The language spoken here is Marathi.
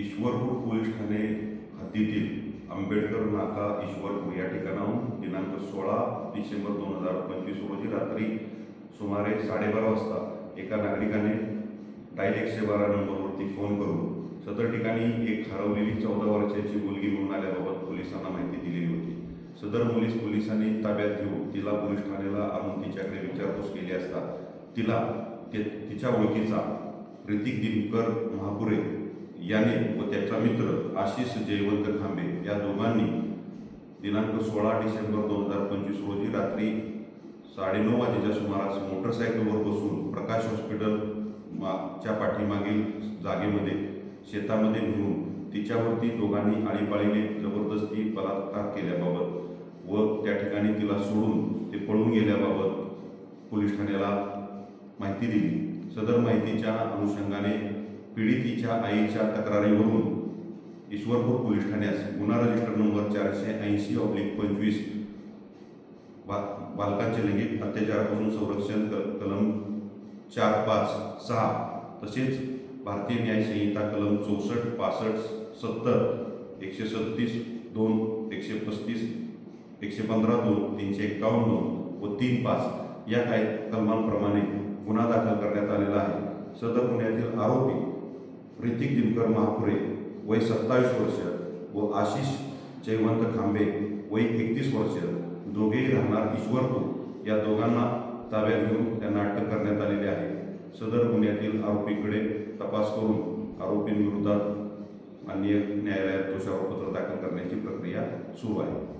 ईश्वरपूर पोलीस ठाणे हद्दीतील आंबेडकर नाका ईश्वरपूर या ठिकाणाहून. दिनांक सोळा डिसेंबर दोन हजार पंचवीस रोजी रात्री सुमारे साडेबारा वाजता एका नागरिकाने डायल एकशे बारा नंबरवरती फोन करून सदर ठिकाणी एक हरवलेली चौदा वर्षाची मुलगी म्हणून आल्याबाबत पोलिसांना माहिती दिलेली होती. सदर मुलीस पोलिसांनी ताब्यात घेऊन तिला पोलीस ठाण्याला आणून तिच्याकडे विचारपूस केली असता तिला ते तिच्या ओळखीचा ऋतिक दिनकर महापुरे याने व त्याचा मित्र आशिष जयवंत खांबे या दोघांनी दिनांक सोळा डिसेंबर दोन हजार पंचवीस रोजी रात्री साडेनऊ वाजेच्या सुमारास मोटरसायकलवर बसून प्रकाश हॉस्पिटल मागच्या पाठीमागील जागेमध्ये शेतामध्ये नेऊन तिच्यावरती दोघांनी आळीपाळीने जबरदस्ती बलात्कार केल्याबाबत व त्या ठिकाणी तिला सोडून ते पळून गेल्याबाबत पोलीस ठाण्याला माहिती दिली. सदर माहितीच्या अनुषंगाने पीडितीच्या आईच्या तक्रारीवरून ईश्वरपूर पोलीस ठाण्यास गुन्हा रजिस्टर नंबर चारशे ऐंशी ऑब्लिक पंचवीस बा बालकांचे लैंगिक अत्याचारापासून संरक्षण क कलम चार पाच सहा तसेच भारतीय न्याय संहिता कलम चौसष्ट पासष्ट सत्तर एकशे सत्तीस दोन एकशे पस्तीस एकशे पंधरा दोन तीनशे एक्कावन्न दोन व तीन पाच या काय कलमांप्रमाणे गुन्हा दाखल करण्यात आलेला आहे. सदर गुन्ह्यातील आरोपी ऋतिक दिनकर महापुरे वय सत्तावीस वर्ष व आशिष जयवंत खांबे वय एकतीस वर्ष. दोघेही राहणार ईश्वरपूर. या दोघांना ताब्यात घेऊन त्यांना अटक करण्यात आलेली आहे. सदर गुन्ह्यातील आरोपीकडे तपास करून आरोपींविरोधात माननीय न्यायालयात दोषारोपत्र दाखल करण्याची प्रक्रिया सुरू आहे.